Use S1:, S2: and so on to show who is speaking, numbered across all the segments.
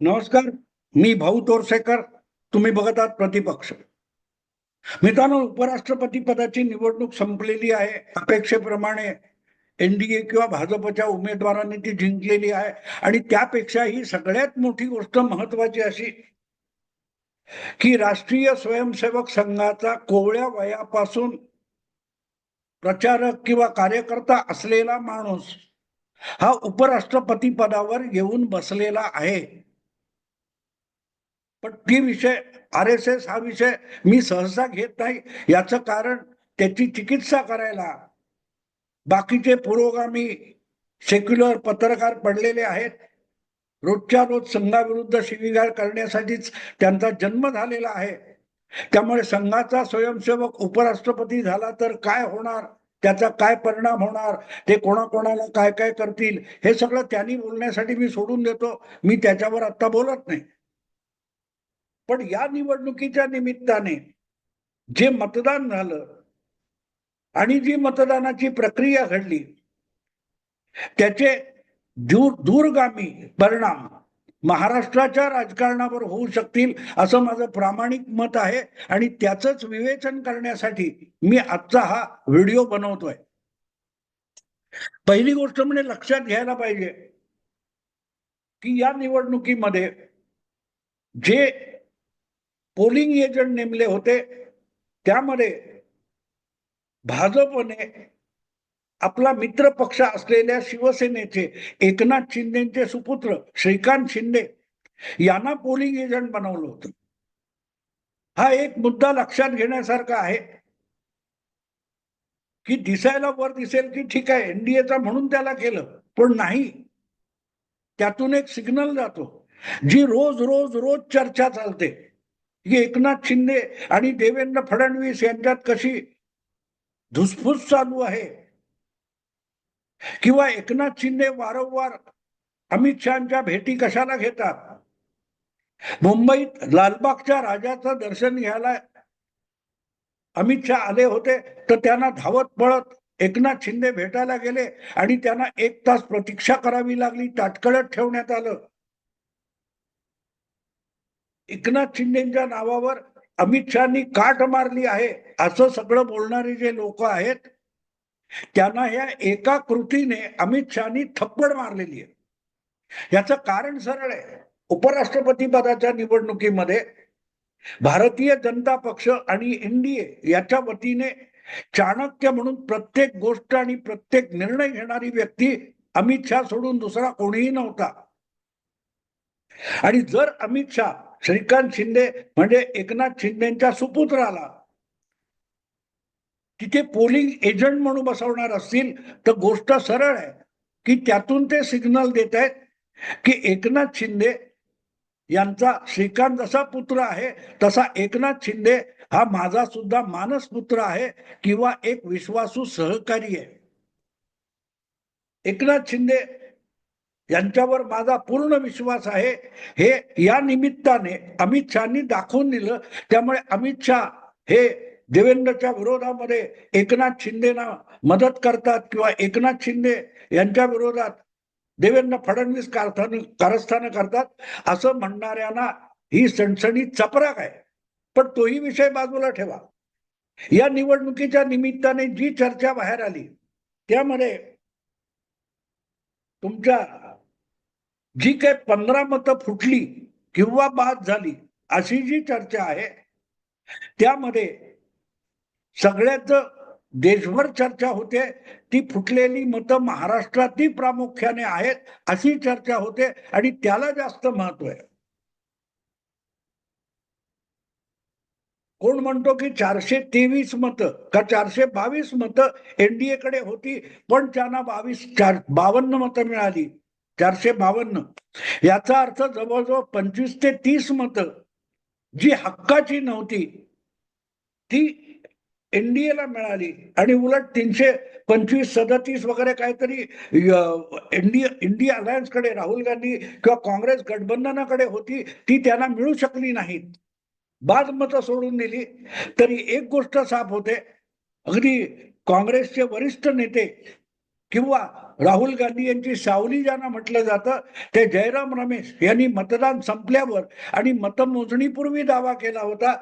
S1: नमस्कार मी भाऊ तोरसेकर तुम्ही बघत आहात प्रतिपक्ष. मित्रांनो उपराष्ट्रपती पदाची निवडणूक संपलेली आहे. अपेक्षेप्रमाणे एनडीए किंवा भाजपच्या उमेदवारांनी ती जिंकलेली आहे. आणि त्यापेक्षाही सगळ्यात मोठी गोष्ट महत्वाची अशी की राष्ट्रीय स्वयंसेवक संघाचा कोवळ्या वयापासून प्रचारक किंवा कार्यकर्ता असलेला माणूस हा उपराष्ट्रपती पदावर येऊन बसलेला आहे. पण ती विषय आर एस एस हा विषय मी सहसा घेत नाही. याचं कारण त्याची चिकित्सा करायला बाकीचे पुरोगामी सेक्युलर पत्रकार पडलेले आहेत. रोजच्या रोज संघाविरुद्ध शिवीगाळ करण्यासाठीच त्यांचा जन्म झालेला आहे. त्यामुळे संघाचा स्वयंसेवक उपराष्ट्रपती झाला तर काय होणार? त्याचा काय परिणाम होणार? ते कोणाकोणाला काय काय करतील? हे सगळं त्यांनी बोलण्यासाठी मी सोडून देतो. मी त्याच्यावर आता बोलत नाही. पण या निवडणुकीच्या निमित्ताने जे मतदान झालं आणि जी मतदानाची प्रक्रिया घडली त्याचे दूर दूरगामी परिणाम महाराष्ट्राच्या राजकारणावर होऊ शकतील असं माझं प्रामाणिक मत आहे आणि त्याचंच विवेचन करण्यासाठी मी आजचा हा व्हिडिओ बनवतोय. पहिली गोष्ट म्हणजे लक्षात घ्यायला पाहिजे की या निवडणुकीमध्ये जे पोलिंग एजंट नेमले होते. त्यामध्ये भाजपने आपला मित्र पक्ष असलेल्या शिवसेनेचे एकनाथ शिंदेचे सुपुत्र श्रीकांत शिंदे यांना पोलिंग एजंट बनवलं होतं. हा एक मुद्दा लक्षात घेण्यासारखा आहे. की दिसायला वर दिसेल की ठीक आहे एनडीएचा म्हणून त्याला केलं पण नाही. त्यातून एक सिग्नल जातो. जी रोज रोज रोज चर्चा चालते. ही एकनाथ शिंदे आणि देवेंद्र फडणवीस यांच्यात कशी धुसफूस चालू आहे? किंवा एकनाथ शिंदे वारंवार अमित शहाच्या भेटी कशाला घेतात? मुंबईत लालबागच्या राजाचं दर्शन घ्यायला अमित शहा आले होते तर त्यांना धावत पळत एकनाथ शिंदे भेटायला गेले आणि त्यांना एक तास प्रतीक्षा करावी लागली ताटकळत ठेवण्यात आलं. एकनाथ शिंदेच्या नावावर अमित शहानी काट मारली आहे असं सगळं बोलणारे जे लोक आहेत त्यांना ह्या एका कृतीने अमित शहानी थप्पड मारलेली आहे. याचं कारण सरळ आहे. उपराष्ट्रपती पदाच्या निवडणुकीमध्ये भारतीय जनता पक्ष आणि एनडीए याच्या वतीने चाणक्य म्हणून प्रत्येक गोष्ट आणि प्रत्येक निर्णय घेणारी व्यक्ती अमित शहा सोडून दुसरा कोणीही नव्हता. आणि जर अमित शहा श्रीकांत शिंदे म्हणजे एकनाथ शिंदेच्या सुपुत्राला. तिथे पोलिंग एजंट म्हणून बसवणार असतील तर गोष्ट सरळ आहे. की त्यातून ते सिग्नल देत आहेत की एकनाथ शिंदे यांचा श्रीकांत जसा पुत्र आहे तसा एकनाथ शिंदे हा माझा सुद्धा मानस पुत्र आहे किंवा एक विश्वासू सहकारी आहे. एकनाथ शिंदे यांच्यावर माझा पूर्ण विश्वास आहे. हे या निमित्ताने अमित शहानी दाखवून दिलं. त्यामुळे अमित शहा हे देवेंद्रच्या विरोधामध्ये एकनाथ शिंदेना मदत करतात किंवा एकनाथ शिंदे यांच्या विरोधात देवेंद्र फडणवीस कारस्थान कारस्थानं करतात. असं म्हणणाऱ्यांना ही सणसणी चपराक आहे. पण तोही विषय बाजूला ठेवा. या निवडणुकीच्या निमित्ताने जी चर्चा बाहेर आली त्यामध्ये तुमच्या जी काही पंधरा मतं फुटली किंवा बाद झाली अशी जी चर्चा आहे त्यामध्ये सगळ्यात देशभर चर्चा होते ती फुटलेली मतं महाराष्ट्रातही प्रामुख्याने आहेत अशी चर्चा होते आणि त्याला जास्त महत्त्व आहे. कोण म्हणतो की चारशे तेवीस मतं का चारशे बावीस मतं एनडीए कडे होती पण त्यांना बावीस चार बावन्न मतं मिळाली. चारशे बावन्न. याचा अर्थ जवळजवळ पंचवीस ते तीस मतं जी हक्काची नव्हती ती एनडीएला मिळाली. आणि उलट तीनशे पंचवीस सदतीस वगैरे काहीतरी इंडिया इंडिया अलायन्सकडे राहुल गांधी किंवा काँग्रेस गठबंधनाकडे होती ती त्यांना मिळू शकली नाहीत. बाद मतं सोडून दिली. तरी एक गोष्ट साफ होते. अगदी काँग्रेसचे वरिष्ठ नेते किंवा राहुल गांधी यांची सावली ज्यांना म्हटलं जातं ते जयराम रमेश यांनी मतदान संपल्यावर आणि मतमोजणीपूर्वी दावा केला होता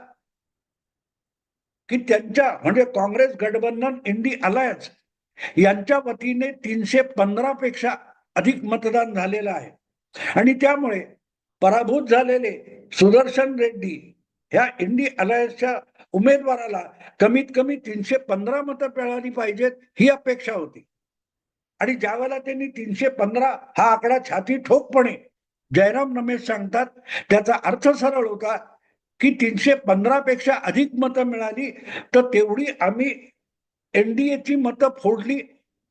S1: की त्यांच्या म्हणजे काँग्रेस गठबंधन इंडी अलायन्स यांच्या वतीने तीनशे पंधरा पेक्षा अधिक मतदान झालेलं आहे. आणि त्यामुळे पराभूत झालेले सुदर्शन रेड्डी ह्या इंडी अलायन्सच्या उमेदवाराला कमीत कमी तीनशे पंधरा मतं मिळाली पाहिजेत ही अपेक्षा होती. आणि ज्यावेळेला त्यांनी तीनशे पंधरा हा आकडा छाती ठोकपणे जयराम रमेश सांगतात त्याचा अर्थ सरळ होता की तीनशे पंधरा पेक्षा अधिक मतं मिळाली तर तेवढी आम्ही एनडीएची मतं फोडली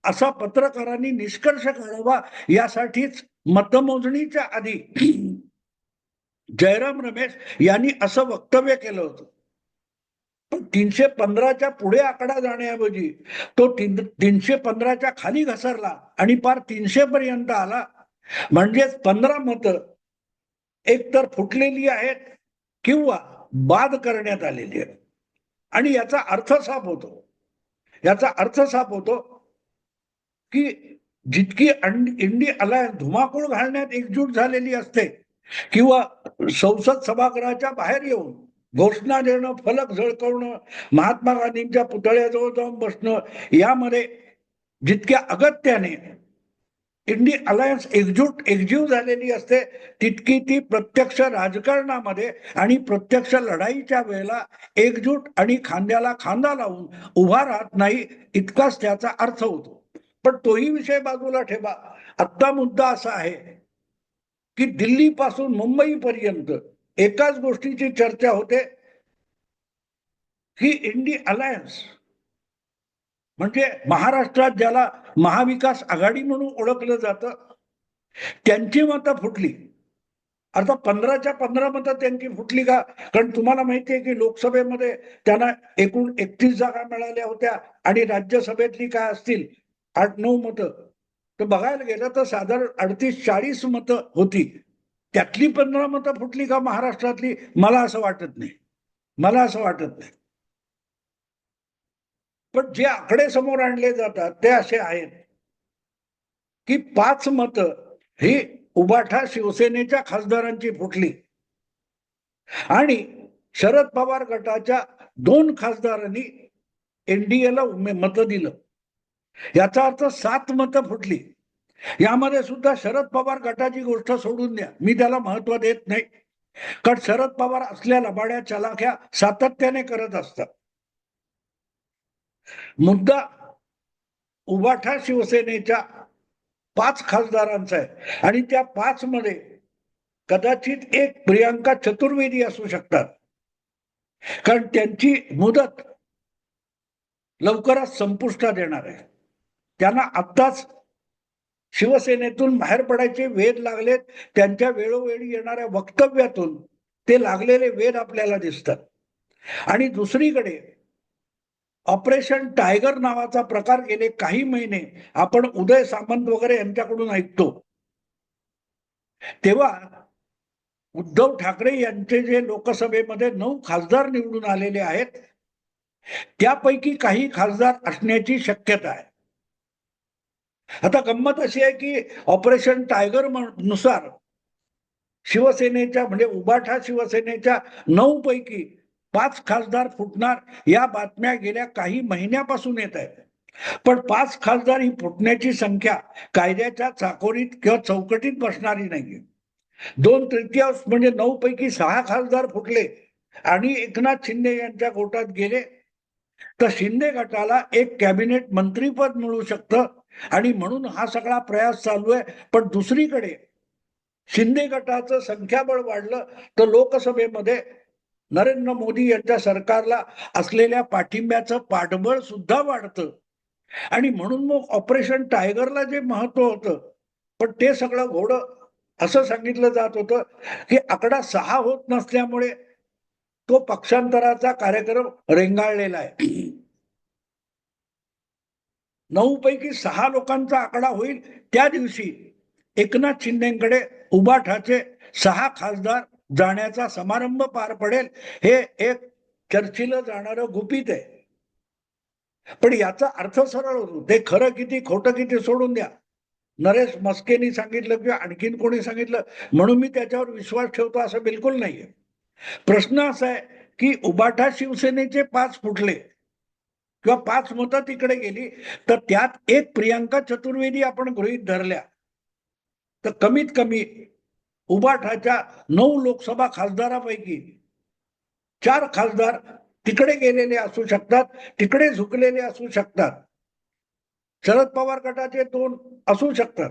S1: असा पत्रकारांनी निष्कर्ष काढावा यासाठीच मतमोजणीच्या आधी जयराम रमेश यांनी असं वक्तव्य केलं होतं. तीनशे पंधराच्या पुढे आकडा जाण्याऐवजी तो तीन तीनशे पंधराच्या खाली घसरला आणि पार तीनशे पर्यंत आला. म्हणजेच पंधरा मतं एकतर फुटलेली आहेत किंवा बाद करण्यात आलेली आहेत. आणि याचा अर्थ साफ होतो. याचा अर्थ साफ होतो की जितकी इंडी अलायन्स धुमाकूळ घालण्यात एकजूट झालेली असते किंवा संसद सभागृहाच्या बाहेर येऊन घोषणा देणं फलक झळकवणं महात्मा गांधींच्या पुतळ्याजवळ जाऊन बसणं यामध्ये जितक्या अगत्याने इंडी अलायन्स एकजूट एकजीव झालेली असते तितकी ती प्रत्यक्ष राजकारणामध्ये आणि प्रत्यक्ष लढाईच्या वेळेला एकजूट आणि खांद्याला खांदा लावून उभा राहत नाही इतकाच त्याचा अर्थ होतो. पण तोही विषय बाजूला ठेवा. आत्ता मुद्दा असा आहे की दिल्ली पासून मुंबई पर्यंत एकाच गोष्टीची चर्चा होते. की इंडी अलायन्स म्हणजे महाराष्ट्रात ज्याला महाविकास आघाडी म्हणून ओळखलं जातं त्यांची मतं फुटली. अर्थात पंधराच्या पंधरा मतं त्यांची फुटली का? कारण तुम्हाला माहिती आहे की लोकसभेमध्ये त्यांना एकूण एकतीस जागा मिळाल्या होत्या आणि राज्यसभेतली काय असतील? आठ नऊ मतं. तर बघायला गेलं तर साधारण अडतीस चाळीस मतं होती. त्यातली पंधरा मतं फुटली का महाराष्ट्रातली? मला असं वाटत नाही. मला असं वाटत नाही. पण जे आकडे समोर आणले जातात ते असे आहेत की पाच मतं ही उबाठा शिवसेनेच्या खासदारांची फुटली. आणि शरद पवार गटाच्या दोन खासदारांनी एनडीएला मतं दिलं. याचा अर्थ सात मतं फुटली. यामध्ये सुद्धा शरद पवार गटाची गोष्ट सोडून द्या. मी त्याला महत्त्व देत नाही. कारण शरद पवार असल्या लबाड्या चलाख्या सातत्याने करत असतात. मुद्दा उबाठा शिवसेनेच्या पाच खासदारांचा आहे. आणि त्या पाच मध्ये कदाचित एक प्रियांका चतुर्वेदी असू शकतात. कारण त्यांची मुदत लवकरच संपुष्टात येणार आहे. त्यांना आत्ताच शिवसेनेतून बाहेर पडायचे वेध लागलेत. त्यांच्या वेळोवेळी येणाऱ्या वक्तव्यातून ते लागलेले वेध आपल्याला दिसतात. आणि दुसरीकडे ऑपरेशन टायगर नावाचा प्रकार गेले काही महिने आपण उदय सामंत वगैरे यांच्याकडून ऐकतो. तेव्हा उद्धव ठाकरे यांचे जे लोकसभेमध्ये नऊ खासदार निवडून आलेले आहेत त्यापैकी काही खासदार असण्याची शक्यता आहे. आता गंमत अशी आहे की ऑपरेशन टायगरनुसार शिवसेनेच्या म्हणजे उबाठा शिवसेनेच्या नऊ पैकी पाच खासदार फुटणार या बातम्या गेल्या काही महिन्यापासून येत आहेत. पण पाच खासदार ही फुटण्याची संख्या कायद्याच्या चाकोरीत किंवा चौकटीत बसणारी नाहीये. दोन तृतीयांश म्हणजे नऊ पैकी सहा खासदार फुटले आणि एकनाथ शिंदे यांच्या गोटात गेले. तर शिंदे गटाला एक कॅबिनेट मंत्रीपद मिळू शकतं आणि म्हणून हा सगळा प्रयास चालू आहे. पण दुसरीकडे शिंदे गटाचं संख्याबळ वाढलं तर लोकसभेमध्ये नरेंद्र मोदी यांच्या सरकारला असलेल्या पाठिंब्याचं पाठबळ सुद्धा वाढतं. आणि म्हणून मग ऑपरेशन टायगरला जे महत्त्व होतं पण ते सगळं घोडं असं सांगितलं जात होतं की आकडा सहा होत नसल्यामुळे तो पक्षांतराचा कार्यक्रम रेंगाळलेला आहे. नऊ पैकी सहा लोकांचा आकडा होईल. त्या दिवशी एकनाथ शिंदेकडे उबाठाचे सहा खासदार जाण्याचा समारंभ पार पडेल. हे एक चर्चेला जाणारं गुपित आहे. पण याचा अर्थ सरळ होतो. ते खरं किती खोटं किती सोडून द्या. नरेश मस्केनी सांगितलं किंवा आणखीन कोणी सांगितलं म्हणून मी त्याच्यावर विश्वास ठेवतो असं बिलकुल नाहीये. प्रश्न असा आहे की उबाठा शिवसेनेचे पाच फुटले. किंवा पाच मतं तिकडे गेली तर त्यात एक प्रियांका चतुर्वेदी आपण गृहीत धरल्या. तर कमीत कमी उबाठाच्या नऊ लोकसभा खासदारापैकी चार खासदार तिकडे गेलेले असू शकतात तिकडे झुकलेले असू शकतात. शरद पवार गटाचे दोन असू शकतात.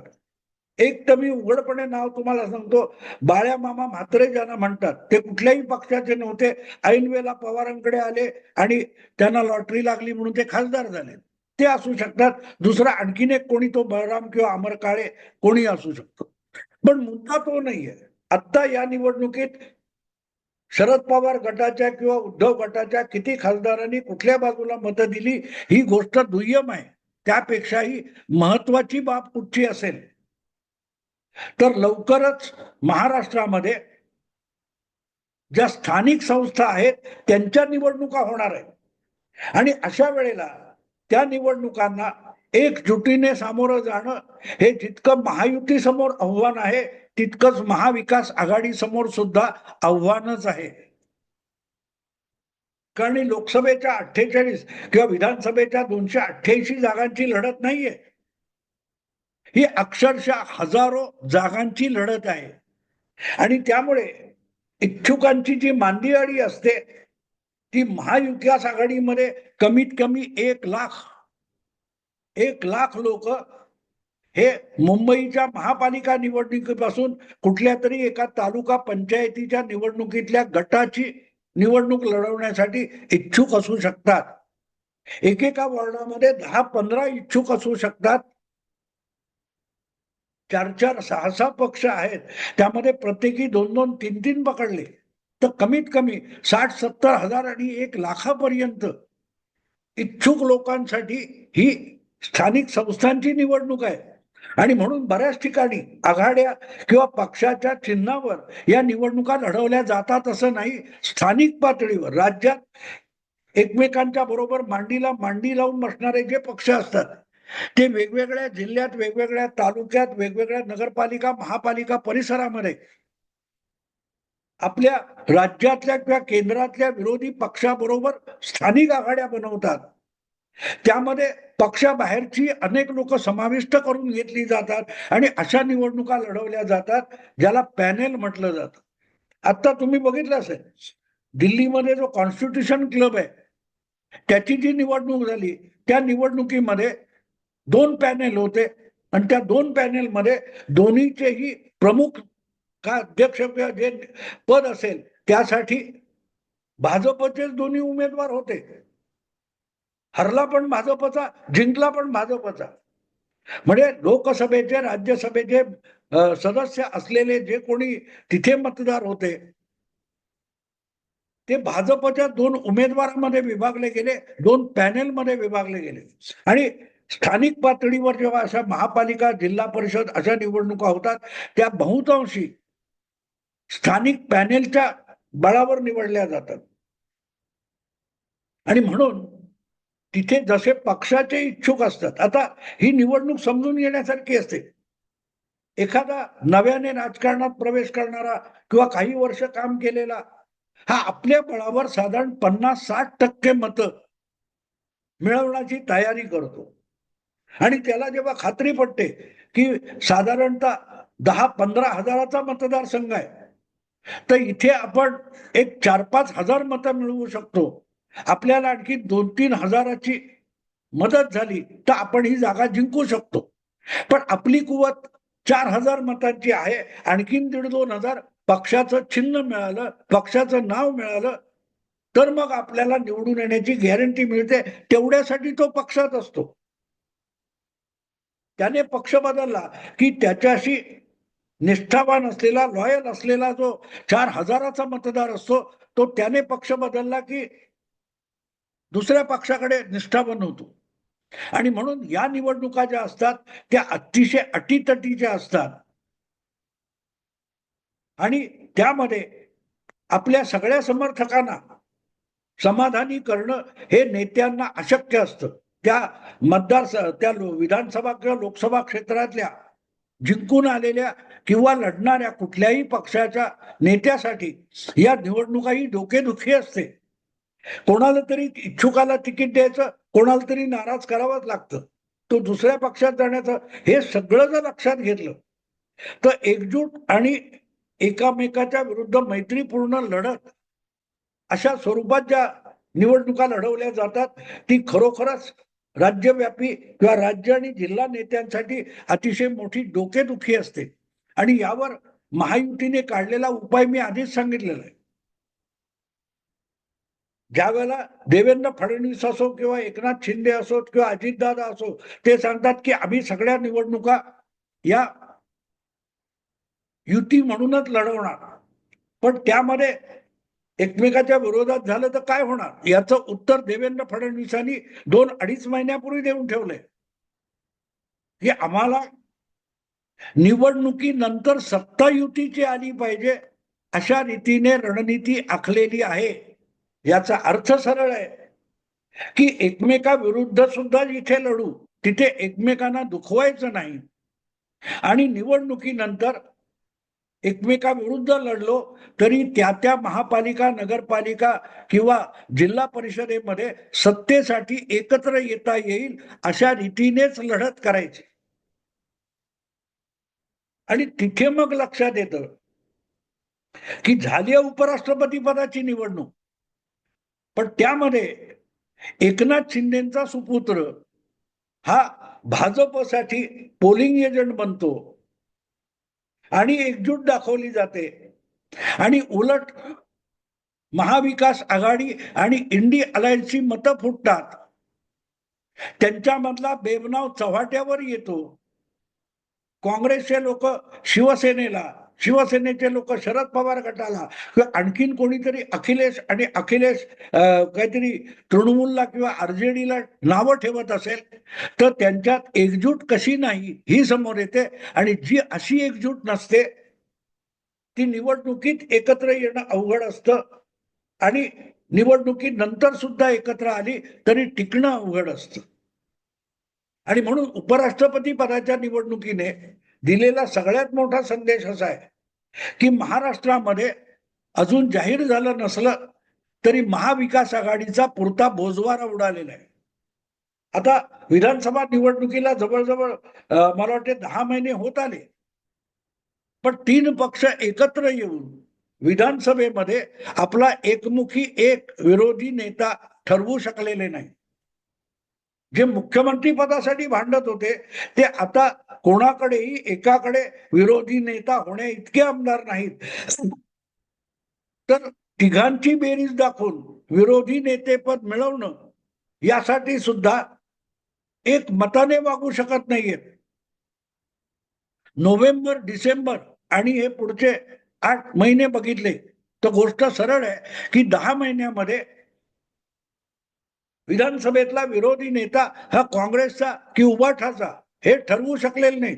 S1: एक तर मी उघडपणे नाव तुम्हाला सांगतो बाळ्या मामा म्हात्रे ज्यांना म्हणतात ते कुठल्याही पक्षाचे नव्हते ऐनवेला पवारांकडे आले आणि त्यांना लॉटरी लागली म्हणून ते खासदार झाले. ते असू शकतात. दुसरा आणखीन एक कोणी तो बळराम किंवा अमर काळे कोणी असू शकतो. पण मुद्दा तो नाहीये. आत्ता या निवडणुकीत शरद पवार गटाच्या किंवा उद्धव गटाच्या किती खासदारांनी कुठल्या बाजूला मतं दिली ही गोष्ट दुय्यम आहे. त्यापेक्षाही महत्वाची बाब कुठची असेल तर लवकरच महाराष्ट्रामध्ये ज्या स्थानिक संस्था आहेत त्यांच्या निवडणुका होणार आहेत. आणि अशा वेळेला त्या निवडणुकांना एकजुटीने सामोरं जाणं हे जितकं महायुती समोर आव्हान आहे तितकंच महाविकास आघाडी समोर सुद्धा आव्हानच आहे. कारण लोकसभेच्या अठ्ठेचाळीस किंवा विधानसभेच्या दोनशे अठ्ठ्याऐंशी जागांची लढत नाहीये. ही अक्षरशः हजारो जागांची लढत आहे. आणि त्यामुळे इच्छुकांची जी मांदियाळी असते ती महाविकास आघाडीमध्ये कमीत कमी एक लाख एक लाख लोक हे मुंबईच्या महापालिका निवडणुकीपासून कुठल्या तरी एका तालुका पंचायतीच्या निवडणुकीतल्या गटाची निवडणूक लढवण्यासाठी इच्छुक असू शकतात. एकेका वॉर्डामध्ये दहा पंधरा इच्छुक असू शकतात. चार चार सहा सहा पक्ष आहेत. त्यामध्ये प्रत्येकी दोन दोन तीन तीन पकडले. तर कमीत कमी साठ सत्तर हजार आणि एक लाखापर्यंत इच्छुक लोकांसाठी ही स्थानिक संस्थांची निवडणूक आहे. आणि म्हणून बऱ्याच ठिकाणी आघाड्या किंवा पक्षाच्या चिन्हावर या निवडणुका लढवल्या जातात असं नाही. स्थानिक पातळीवर राज्यात एकमेकांच्या बरोबर मांडीला मांडी लावून बसणारे जे पक्ष असतात ते वेगवेगळ्या जिल्ह्यात वेगवेगळ्या तालुक्यात वेगवेगळ्या नगरपालिका महापालिका परिसरामध्ये आपल्या राज्यातल्या किंवा केंद्रातल्या विरोधी पक्षाबरोबर स्थानिक आघाड्या बनवतात. त्यामध्ये पक्षाबाहेरची अनेक लोक समाविष्ट करून घेतली जातात आणि अशा निवडणुका लढवल्या जातात ज्याला पॅनेल म्हटलं जातं. आता तुम्ही बघितलं असेल दिल्लीमध्ये जो कॉन्स्टिट्यूशन क्लब आहे त्याची जी निवडणूक झाली त्या निवडणुकीमध्ये दोन पॅनेल होते. आणि त्या दोन पॅनेलमध्ये दोन्हीचेही प्रमुख का अध्यक्ष जे पद असेल त्यासाठी भाजपचेच दोन्ही उमेदवार होते. हरला पण भाजपचा जिंकला पण भाजपचा. म्हणजे लोकसभेचे राज्यसभेचे सदस्य असलेले जे कोणी तिथे मतदार होते ते भाजपच्या दोन उमेदवारांमध्ये विभागले गेले दोन पॅनेलमध्ये विभागले गेले. आणि स्थानिक पातळीवर जेव्हा अशा महापालिका जिल्हा परिषद अशा निवडणुका होतात त्या बहुतांशी स्थानिक पॅनेलच्या बळावर निवडल्या जातात. आणि म्हणून तिथे जसे पक्षाचे इच्छुक असतात आता ही निवडणूक समजून घेण्यासारखी असते. एखादा नव्याने राजकारणात प्रवेश करणारा किंवा काही वर्ष काम केलेला हा आपल्या बळावर साधारण पन्नास साठ टक्के मतं मिळवण्याची तयारी करतो. आणि त्याला जेव्हा खात्री पडते की साधारणतः दहा पंधरा हजाराचा मतदारसंघ आहे तर इथे आपण एक चार पाच हजार मतं मिळवू शकतो. आपल्याला आणखी दोन तीन हजाराची मदत झाली तर आपण ही जागा जिंकू शकतो. पण आपली कुवत चार हजार मतांची आहे आणखीन दीड दोन हजार पक्षाचं चिन्ह मिळालं पक्षाचं नाव मिळालं तर मग आपल्याला निवडून येण्याची गॅरंटी मिळते. तेवढ्यासाठी तो पक्षात असतो. त्याने पक्ष बदलला की त्याच्याशी निष्ठावान असलेला लॉयल असलेला जो चार हजाराचा मतदार असतो तो त्याने पक्ष बदलला की दुसऱ्या पक्षाकडे निष्ठावान होतो. आणि म्हणून या निवडणुका ज्या असतात त्या अतिशय अटीतटीच्या असतात आणि त्यामध्ये आपल्या सगळ्या समर्थकांना समाधानी करणं हे नेत्यांना अशक्य असतं. त्या मतदार त्या विधानसभा किंवा लोकसभा क्षेत्रातल्या जिंकून आलेल्या किंवा लढणाऱ्या कुठल्याही पक्षाच्या नेत्यासाठी या निवडणुकाही डोकेदुखी असते. कोणाला तरी इच्छुकाला तिकीट द्यायचं कोणाला तरी नाराज करावंच लागतं. तो दुसऱ्या पक्षात जाण्याचं हे सगळं जर लक्षात घेतलं तर एकजूट आणि एकामेकाच्या विरुद्ध मैत्रीपूर्ण लढत अशा स्वरूपात ज्या निवडणुका लढवल्या जातात ती खरोखरच राज्यव्यापी किंवा राज्य आणि जिल्हा नेत्यांसाठी अतिशय मोठी डोकेदुखी असते. आणि यावर महायुतीने काढलेला उपाय मी आधीच सांगितलेला आहे. ज्या वेळेला देवेंद्र फडणवीस असो किंवा एकनाथ शिंदे असोत किंवा अजितदादा असो ते सांगतात की आम्ही सगळ्या निवडणुका या युती म्हणूनच लढवणार. पण त्यामध्ये एकमेकाच्या विरोधात झालं तर काय होणार? याचं उत्तर देवेंद्र फडणवीसांनी दोन अडीच महिन्यापूर्वी देऊन ठेवलंय. हे आम्हाला निवडणुकीनंतर सत्ता युतीची आली पाहिजे अशा रीतीने रणनीती आखलेली आहे. याचा अर्थ सरळ आहे की एकमेकाविरुद्ध सुद्धा जिथे लढू तिथे एकमेकांना दुखवायचं नाही. आणि निवडणुकीनंतर एकमेकाविरुद्ध लढलो तरी त्या त्या महापालिका नगरपालिका किंवा जिल्हा परिषदेमध्ये सत्तेसाठी एकत्र येता येईल अशा रीतीनेच लढत करायची. आणि तिथे मग लक्षात येतं की झाली आहे उपराष्ट्रपती पदाची निवडणूक. पण त्यामध्ये एकनाथ शिंदेचा सुपुत्र हा भाजपसाठी पोलिंग एजंट बनतो. आणि एकजूट दाखवली जाते. आणि उलट महाविकास आघाडी आणि इंडी अलायन्सची मतं फुटतात. त्यांच्यामधला बेबनाव चव्हाट्यावर येतो. काँग्रेसचे लोक शिवसेनेला शिवसेनेचे लोक शरद पवार गटाला. किंवा आणखीन कोणीतरी अखिलेश आणि अखिलेश काहीतरी तृणमूलला किंवा आरजेडीला नावं ठेवत असेल तर त्यांच्यात एकजूट कशी नाही ही समोर येते. आणि जी अशी एकजूट नसते ती निवडणुकीत एकत्र येणं अवघड असतं. आणि निवडणुकीनंतर सुद्धा एकत्र आली तरी टिकणं अवघड असतं. आणि म्हणून उपराष्ट्रपती पदाच्या निवडणुकीने दिलेला सगळ्यात मोठा संदेश असा आहे की महाराष्ट्रामध्ये अजून जाहीर झालं नसलं तरी महाविकास आघाडीचा पुरता बोजवारा उडालेला आहे. आता विधानसभा निवडणुकीला जवळजवळ मला वाटते दहा महिने होत आले. पण तीन पक्ष एकत्र येऊन विधानसभेमध्ये आपला एकमुखी एक विरोधी नेता ठरवू शकलेले नाही जे मुख्यमंत्री पदासाठी भांडत होते ते आता कोणाकडेही एकाकडे विरोधी नेता होण्या इतके आमदार नाहीत. तर तिघांची बेरीज दाखवून विरोधी नेतेपद मिळवणं यासाठी सुद्धा एक मताने वागू शकत नाहीयेत. नोव्हेंबर डिसेंबर आणि हे पुढचे आठ महिने बघितले तर गोष्ट सरळ आहे की दहा महिन्यामध्ये विधानसभेतला विरोधी नेता हा काँग्रेसचा कि उबाठाचा हे ठरवू शकलेले नाही.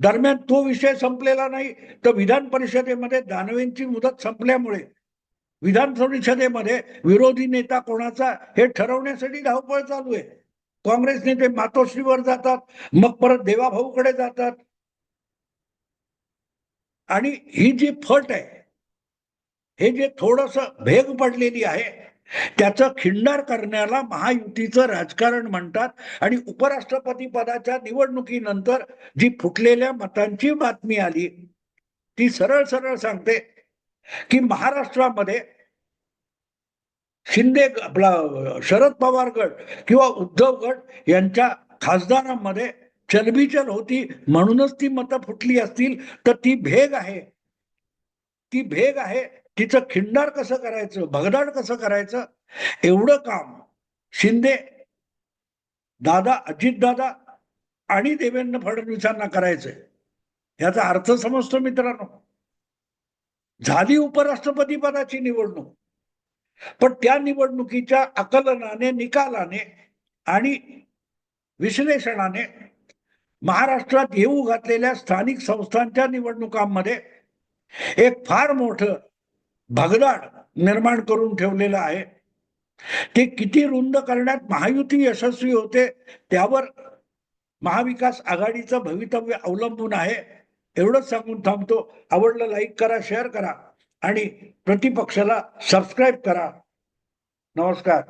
S1: दरम्यान तो विषय संपलेला नाही. तर विधान परिषदेमध्ये दानवेंची मुदत संपल्यामुळे विधान परिषदेमध्ये विरोधी नेता कोणाचा हे ठरवण्यासाठी धावपळ चालू आहे. काँग्रेस नेते मातोश्रीवर जातात मग परत देवाभाऊकडे जातात. आणि ही जी फट आहे हे जे थोडस भेग पडलेली आहे त्याचं खिंडार करण्याला महायुतीचं राजकारण म्हणतात आणि उपराष्ट्रपती पदाच्या निवडणुकीनंतर जी फुटलेल्या मतांची बातमी आली ती सरळ सरळ सांगते की महाराष्ट्रामध्ये शिंदे आपला शरद पवार गट किंवा उद्धव गट यांच्या खासदारांमध्ये चलबिचल होती म्हणूनच ती मतं फुटली असतील तर ती भेग आहे. ती भेग आहे तिचं खिंडार कसं करायचं भगदाड कसं करायचं? एवढं काम शिंदे दादा अजितदादा आणि देवेंद्र फडणवीसांना करायचंय. याचा अर्थ समजतो मित्रांनो. झाली उपराष्ट्रपती पदाची निवडणूक. पण त्या निवडणुकीच्या आकलनाने निकालाने आणि विश्लेषणाने महाराष्ट्रात येऊ घातलेल्या स्थानिक संस्थांच्या निवडणुकांमध्ये एक फार मोठं भगदाड निर्माण करून ठेवलेलं आहे. ते किती रुंद करण्यात महायुती यशस्वी होते त्यावर महाविकास आघाडीचं भवितव्य अवलंबून आहे एवढंच सांगून थांबतो. आवडलं लाईक करा शेअर करा आणि प्रतिपक्षाला सबस्क्राईब करा. नमस्कार.